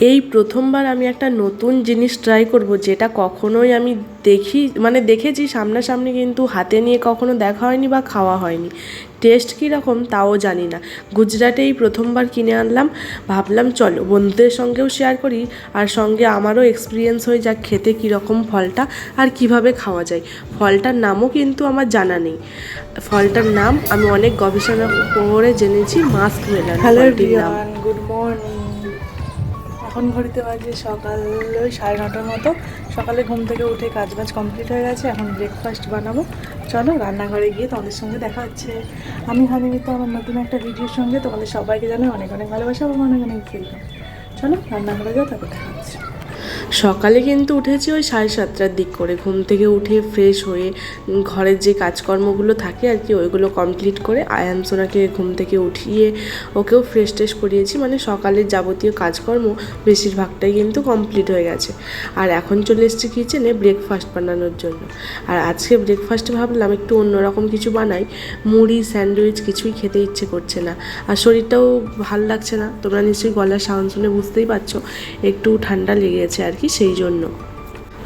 এই প্রথমবার আমি একটা নতুন জিনিস ট্রাই করব যেটা কখনোই আমি দেখি মানে দেখেছি সামনাসামনি কিন্তু হাতে নিয়ে কখনো দেখা হয়নি বা খাওয়া হয়নি। টেস্ট কীরকম তাও জানি না। গুজরাটে এই প্রথমবার কিনে আনলাম। ভাবলাম চলো বন্ধুদের সঙ্গেও শেয়ার করি আর সঙ্গে আমারও এক্সপিরিয়েন্স হয়ে যাক খেতে কীরকম ফলটা আর কীভাবে খাওয়া যায়। ফলটার নামও কিন্তু আমার জানা নেই। ফলটার নাম আমি অনেক গবেষণা করে জেনেছি মাস্ক মেলার হ্যালো ফলটির নাম। গুড এখন ঘড়িতে বাজে সকাল ওই সাড়ে নটার মতো। সকালে ঘুম থেকে উঠে কাজ বাজ কমপ্লিট হয়ে গেছে, এখন ব্রেকফাস্ট বানাবো। চলো রান্নাঘরে গিয়ে তোমাদের সঙ্গে দেখা হচ্ছে। আমি হানিমিতা, আমার নতুন একটা ভিডিওর সঙ্গে তোমাদের সবাইকে জানাই অনেক অনেক ভালোবাসা এবং অনেক অনেক ফিল চলো রান্নাঘরে যাও তাকে দেখা হচ্ছে। সকালে কিন্তু উঠেছি ওই সাড়ে সাতটার দিক করে। ঘুম থেকে উঠে ফ্রেশ হয়ে ঘরের যে কাজকর্মগুলো থাকে আর কি, ওইগুলো কমপ্লিট করে আয়ান সোনাকে ঘুম থেকে উঠিয়ে ওকেও ফ্রেশ ট্রেশ করিয়েছি। মানে সকালের যাবতীয় কাজকর্ম বেশিরভাগটাই কিন্তু কমপ্লিট হয়ে গেছে। আর এখন চলে এসেছি কিচেনে ব্রেকফাস্ট বানানোর জন্য। আর আজকে ব্রেকফাস্টে ভাবলাম একটু অন্যরকম কিছু বানাই। মুড়ি, স্যান্ডউইচ কিছুই খেতে ইচ্ছে করছে না। আর শরীরটাও ভালো লাগছে না। তোমরা নিশ্চয়ই গলার সাউন্ড শুনে বুঝতেই পারছ, একটু ঠান্ডা লেগেছে আর কি সেই জন্য।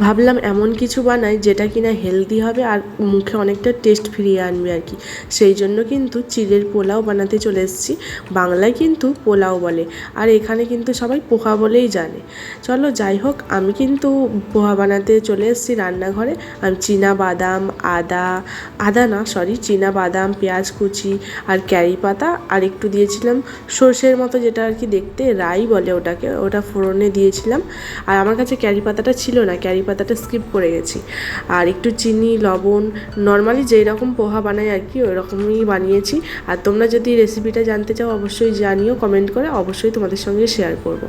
ভাবলাম এমন কিছু বানাই যেটা কিনা হেলদি হবে আর মুখে অনেকটা টেস্ট ফিরিয়ে আনবে আর কি। সেই জন্য কিন্তু চিড়ের পোলাও বানাতে চলে এসেছি। বাংলায় কিন্তু পোলাও বলে। আর এখানে কিন্তু সবাই পোহা বলেই জানে। চলো যাই হোক, আমি কিন্তু পোহা বানাতে চলে এসেছি রান্নাঘরে। আমি চীনা বাদাম, আদা আদা না সরি চীনা বাদাম, পেঁয়াজ কুচি আর ক্যারি পাতা আর একটু দিয়েছিলাম সর্ষের মতো যেটা আর কি দেখতে, রাই বলে ওটাকে, ওটা ফোড়নে দিয়েছিলাম। আর আমার কাছে ক্যারি পাতাটা ছিল না, ক্যারি পাতাটা স্কিপ করে গেছি। আর একটু চিনি লবণ নর্মালি যেই রকম পোহা বানাই আর কি ওই রকমই বানিয়েছি। আর তোমরা যদি রেসিপিটা জানতে চাও অবশ্যই জানিও কমেন্ট করে অবশ্যই তোমাদের সঙ্গে শেয়ার করব।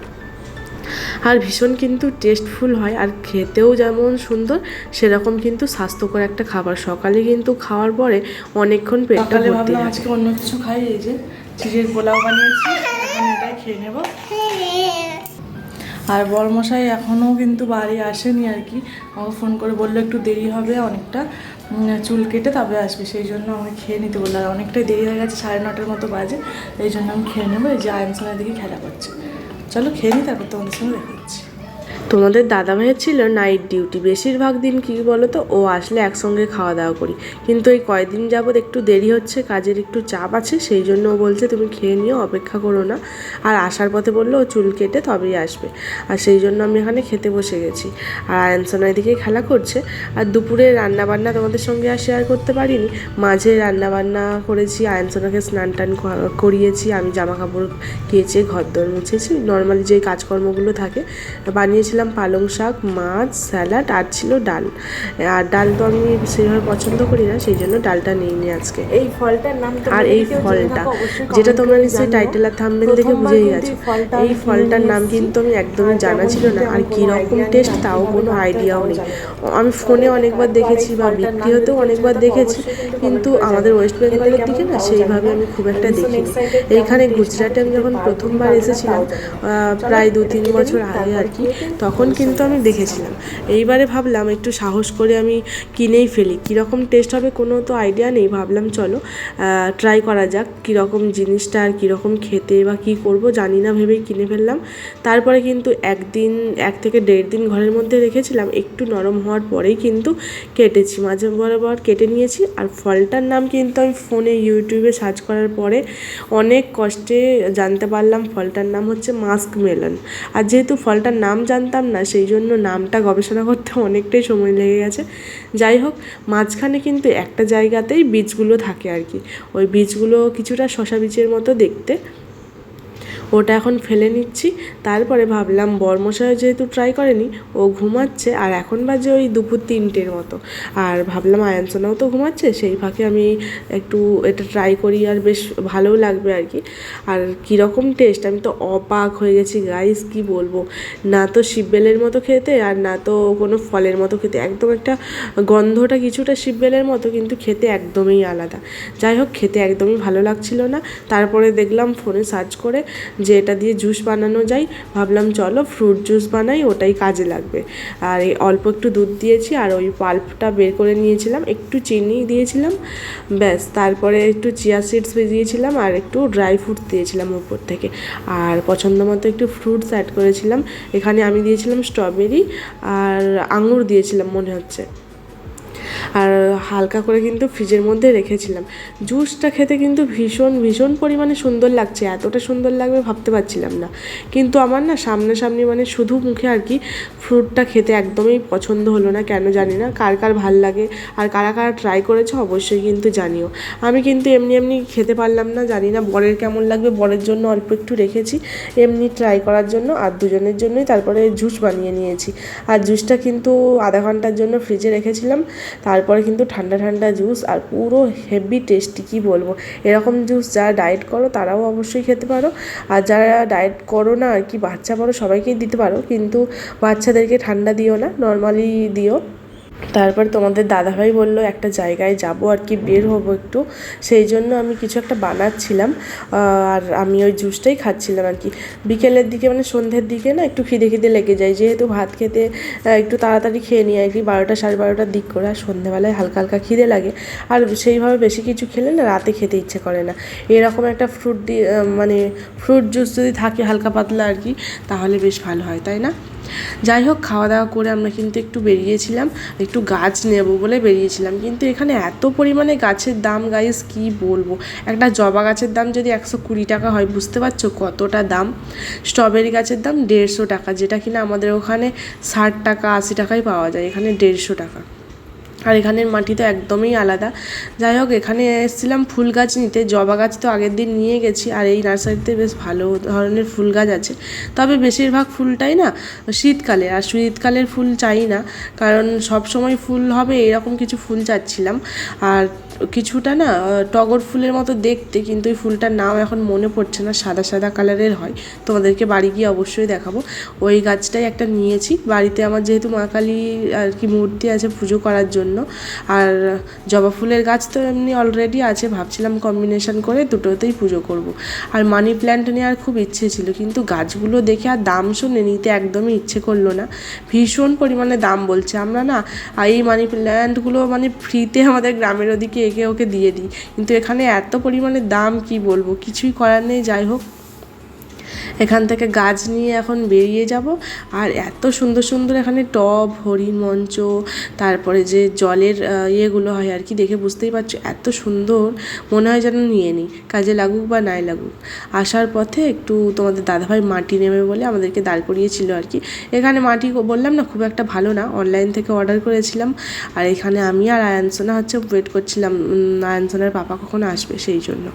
আর ভীষণ কিন্তু টেস্টফুল হয় আর খেতেও যেমন সুন্দর সেরকম কিন্তু স্বাস্থ্যকর একটা খাবার। সকালে কিন্তু খাওয়ার পরে অনেকক্ষণ পেটটা ভর্তি আজকে অন্য কিছু খাই এই যে চিড়ের পোলাও বানিয়েছি এখন এটাই খেয়ে নেব। আর বরমশাই এখনও কিন্তু বাড়ি আসেনি আর কি। আমাকে ফোন করে বলল একটু দেরি হবে অনেকটা। চুল কেটে তবে আসবে। সেই জন্য আমাকে খেয়ে নিতে বলল। আর অনেকটাই দেরি হয়ে গেছে, সাড়ে নটার মতো বাজে। এই জন্য আমি খেয়ে নেব। এই যে আয়নসোনার দিকে খেলা করছে। চলো খেয়ে নিই, তারপর তোমাদের সঙ্গে দেখাচ্ছি তোমাদের দাদা ভাইয়ের ছিল নাইট ডিউটি বেশিরভাগ দিন কী বলো তো ও আসলে একসঙ্গে খাওয়া দাওয়া করি। কিন্তু এই কয়দিন যাবৎ একটু দেরি হচ্ছে, কাজের একটু চাপ আছে, সেই জন্য ও বলছে, তুমি খেয়ে নিও, অপেক্ষা করো না। আর আসার পথে বলল, ও চুল কেটে তবেই আসবে। আর সেই জন্য আমি এখানে খেতে বসে গেছি। আর আয়নসোনা এদিকে খেলা করছে। আর দুপুরে রান্না বান্না তোমাদের সঙ্গে আর শেয়ার করতে পারিনি। মাঝে রান্না বান্না করেছি, আয়নসোনাকে স্নান টান করিয়েছি, আমি জামা কাপড় কেচে ঘর দর মুছেছি। নর্মালি যে কাজকর্মগুলো থাকে বানিয়েছিলাম পালং শাক মাছ স্যালাড আর ছিল ডাল। আর ডাল তো আমি সেভাবে পছন্দ করি না সেই জন্য ডালটা নিইনি আজকে। এই ফলটার নাম আর এই ফলটা যেটা তোমরা নিশ্চয়ই টাইটেল আর থাম্বনেল দেখে বুঝেই গেছো। এই ফলটার নাম কিন্তু আমি একদমই জানা ছিল না আর কীরকম টেস্ট তাও কোনো আইডিয়াও নেই। আমি ফোনে অনেকবার দেখেছি বা বিক্রি হতেও অনেকবার দেখেছি কিন্তু আমাদের ওয়েস্ট বেঙ্গলের দিকে না সেইভাবে আমি খুব একটা দেখিনি। এইখানে গুজরাটে আমি যখন প্রথমবার এসেছিলাম প্রায় দু তিন বছর আগে আর কি তখন কিন্তু আমি দেখেছিলাম। এইবারে ভাবলাম একটু সাহস করে আমি কিনেই ফেলি। কীরকম টেস্ট হবে কোনো তো আইডিয়া নেই। ভাবলাম চলো ট্রাই করা যাক কীরকম জিনিসটা আর কীরকম খেতে বা কী করব, জানি না, ভেবেই কিনে ফেললাম। তারপরে কিন্তু একদিন, এক থেকে দেড় দিন ঘরের মধ্যে রেখেছিলাম। একটু নরম হওয়ার পরেই কিন্তু কেটেছি। মাঝে বরাবর কেটে নিয়েছি। আর ফলটার নাম কিন্তু আমি ফোনে, ইউটিউবে সার্চ করার পরে অনেক কষ্টে জানতে পারলাম। ফলটার নাম হচ্ছে মাস্ক মেলন। আর যেহেতু ফলটার নাম জানতাম না, সেই জন্য নামটা গবেষণা করতে অনেকটাই সময় লেগে গেছে। যাই হোক, মাঝখানে কিন্তু একটা জায়গাতেই বীজগুলো থাকে আর কি। ওই বীজগুলো কিছুটা শশা বীজের মতো দেখতে। ওটা এখন ফেলে নিচ্ছি। তারপরে ভাবলাম বর্মশায় যেহেতু ট্রাই করেনি, ও ঘুমাচ্ছে, আর এখন বাজে ওই দুপুর তিনটের মতো। আর ভাবলাম আয়ানসোনাও তো ঘুমাচ্ছে, সেই ফাঁকে আমি একটু এটা ট্রাই করি, আর বেশ ভালোও লাগবে আর কি। আর কীরকম টেস্ট আমি তো অবাক হয়ে গেছি গাইস কি বলব? না তো শিববেলের মতো খেতে, আর না তো কোনো ফলের মতো খেতে। একদম একটা গন্ধটা কিছুটা শিববেলের মতো, কিন্তু খেতে একদমই আলাদা। যাই হোক, খেতে একদমই ভালো লাগছিল না। তারপরে দেখলাম ফোনে সার্চ করে যে এটা দিয়ে জুস বানানো যায়। ভাবলাম, চলো ফ্রুট জুস বানাই, ওটাই কাজে লাগবে। আর এই অল্প একটু দুধ দিয়েছি, আর ওই পাল্পটা বের করে নিয়েছিলাম, একটু চিনি দিয়েছিলাম, ব্যাস। তারপরে একটু চিয়া সিডস দিয়েছিলাম আর একটু ড্রাই ফ্রুট দিয়েছিলাম উপর থেকে। আর পছন্দ মতো একটু ফ্রুটস অ্যাড করেছিলাম। এখানে আমি দিয়েছিলাম স্ট্রবেরি আর আঙুর দিয়েছিলাম, মনে হচ্ছে। আর হালকা করে কিন্তু ফ্রিজের মধ্যে রেখেছিলাম। জুসটা খেতে কিন্তু ভীষণ ভীষণ পরিমাণে সুন্দর লাগছে। এতটা সুন্দর লাগবে ভাবতে পারছিলাম না। কিন্তু আমার না সামনাসামনি মানে শুধু মুখে আর কি ফ্রুটটা খেতে একদমই পছন্দ হলো না, কেন জানি না, কার কার ভালো লাগে আর কারা কারা ট্রাই করেছে অবশ্যই কিন্তু জানিও। আমি কিন্তু এমনি এমনি খেতে পারলাম না, জানি না বরের কেমন লাগবে, বরের জন্য অল্প একটু রেখেছি। এমনি ট্রাই করার জন্য আর দুজনের জন্যই তারপরে জুস বানিয়ে নিয়েছি। আর জুসটা কিন্তু আধা ঘণ্টার জন্য ফ্রিজে রেখেছিলাম। তারপরে কিন্তু ঠান্ডা ঠান্ডা জুস আর পুরো হেভি টেস্টি কী বলব? এরকম জুস যারা ডায়েট করো, তারাও অবশ্যই খেতে পারো। আর যারা ডায়েট করো না আর কি, বাচ্চা বড়ো সবাইকেই দিতে পারো। কিন্তু বাচ্চাদেরকে ঠান্ডা দিও না নর্মালি দিও। তারপর তোমাদের দাদাভাই বলল, একটা জায়গায় যাব আর কি, বের হব একটু। সেই জন্য আমি কিছু একটা বানাচ্ছিলাম আর আমি ওই জুসটাই খাচ্ছিলাম আর কি। বিকেলের দিকে মানে সন্ধ্যের দিকে না একটু খিদে খিদে লেগে যায়, যেহেতু ভাত খেতে একটু তাড়াতাড়ি খেয়ে নিই আর কি, বারোটা সাড়ে বারোটার দিক করে আর সন্ধ্যেবেলায় হালকা হালকা খিদে লাগে। আর সেইভাবে বেশি কিছু খেলে না রাতে খেতে ইচ্ছে করে না। এরকম একটা ফ্রুট দিয়ে মানে ফ্রুট জুস যদি থাকে হালকা পাতলা আর কি, তাহলে বেশ ভালো হয়, তাই না? যাই হোক, খাওয়া দাওয়া করে আমরা কিন্তু একটু বেরিয়েছিলাম, একটু গাছ নেব বলে বেরিয়েছিলাম। কিন্তু এখানে এত পরিমাণে গাছের দাম গাইস কি বলব? একটা জবা গাছের দাম যদি একশো কুড়ি টাকা হয়, বুঝতে পারছ কতটা দাম? স্ট্রবেরি গাছের দাম দেড়শো টাকা, যেটা কিনা আমাদের ওখানে ষাট টাকা, আশি টাকায় পাওয়া যায়, এখানে দেড়শো টাকা। আর এখানের মাটি তো একদমই আলাদা। যাই হোক, এখানে এসেছিলাম ফুল গাছ নিতে। জবা গাছ তো আগের দিন নিয়ে গেছি আর এই নার্সারিতে বেশ ভালো ধরনের ফুল গাছ আছে। তবে বেশিরভাগ ফুলটাই না শীতকালে, আর শীতকালের ফুল চাই না। কারণ সব সময় ফুল হবে, এরকম কিছু ফুল চাচ্ছিলাম। আর কিছুটা না টগর ফুলের মতো দেখতে, কিন্তু ওই ফুলটার নাম এখন মনে পড়ছে না, সাদা সাদা কালারের হয়। তোমাদেরকে বাড়ি গিয়ে অবশ্যই দেখাবো। ওই গাছটাই একটা নিয়েছি। বাড়িতে আমার যেহেতু মা কালী আর কি মূর্তি আছে পুজো করার জন্য, আর জবা ফুলের গাছ তো এমনি অলরেডি আছে, ভাবছিলাম কম্বিনেশন করে দুটোতেই পুজো করব। আর মানি প্ল্যান্ট নেওয়ার খুব ইচ্ছে ছিল, কিন্তু গাছগুলো দেখে আর দাম শুনে নিতে একদমই ইচ্ছে করল না। ভীষণ পরিমাণে দাম বলছে। আমরা না আর এই মানি প্ল্যান্টগুলো মানে ফ্রিতে আমাদের গ্রামের ওদিকে একে ওকে দিয়ে দিই। কিন্তু এখানে এত পরিমাণে দাম কি বলব? কিছুই করার নেই, যাই হোক। এখান থেকে গাছ নিয়ে এখন বেরিয়ে যাব। আর এত সুন্দর সুন্দর এখানে টব, হরিণ মঞ্চ, তারপরে যে জলের ইয়েগুলো হয় আর কি, দেখে বুঝতেই পারছ, এত সুন্দর। মনে হয় যেন নিয়ে নিই, কাজে লাগুক বা নাই লাগুক। আসার পথে একটু তোমাদের দাদাভাই মাটি নেবে বলে আমাদেরকে দাঁড় করিয়েছিল আর কি। এখানে মাটি বললাম না, খুব একটা ভালো না অনলাইন থেকে অর্ডার করেছিলাম। আর এখানে আমি আর আয়ানসোনা হচ্ছে ওয়েট করছিলাম আয়ানসোনার পাপা কখন আসবে সেই জন্য।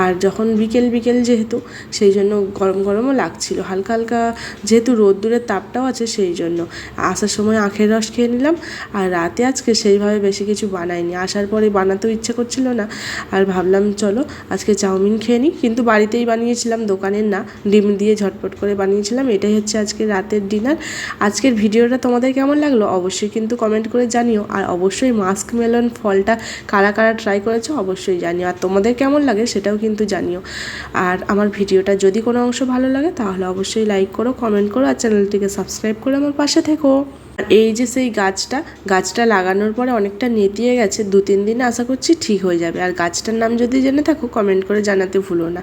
আর যখন বিকেল বিকেল যেহেতু, সেই জন্য গরম গরমও লাগছিল। হালকা হালকা যেহেতু রোদ্দুরের তাপটাও আছে সেই জন্য। আসার সময় আখের রস খেয়ে নিলাম আর রাতে আজকে সেইভাবে বেশি কিছু বানাইনি। আসার পরে বানাতেও ইচ্ছে করছিল না। আর ভাবলাম চলো আজকে চাউমিন খেয়ে নিই। কিন্তু বাড়িতেই বানিয়েছিলাম, দোকানের না। ডিম দিয়ে ঝটপট করে বানিয়েছিলাম। এটাই হচ্ছে আজকে রাতের ডিনার। আজকের ভিডিওটা তোমাদের কেমন লাগল? অবশ্যই কিন্তু কমেন্ট করে জানিও। আর অবশ্যই মাস্ক মেলন ফলটা কারা কারা ট্রাই করেছ অবশ্যই জানিও। আর তোমাদের কেমন লাগে সেটাও কিন্তু জানিও। আর আমার ভিডিওটা যদি কোনো অংশ ভালো লাগে, তাহলে অবশ্যই লাইক করো কমেন্ট করো আর চ্যানেলটিকে সাবস্ক্রাইব করে আমার পাশে থেকো। আর এই যে সেই গাছটা গাছটা লাগানোর পরে অনেকটা নেতিয়ে গেছে, দু তিন দিনে আশা করছি ঠিক হয়ে যাবে। আর গাছটার নাম যদি জেনে থাকো কমেন্ট করে জানাতে ভুলো না।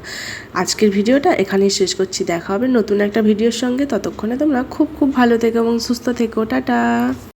আজকের ভিডিওটা এখানেই শেষ করছি, দেখা হবে নতুন একটা ভিডিওর সঙ্গে। ততক্ষণে তোমরা খুব খুব ভালো থেকো এবং সুস্থ থেকো। টাটা!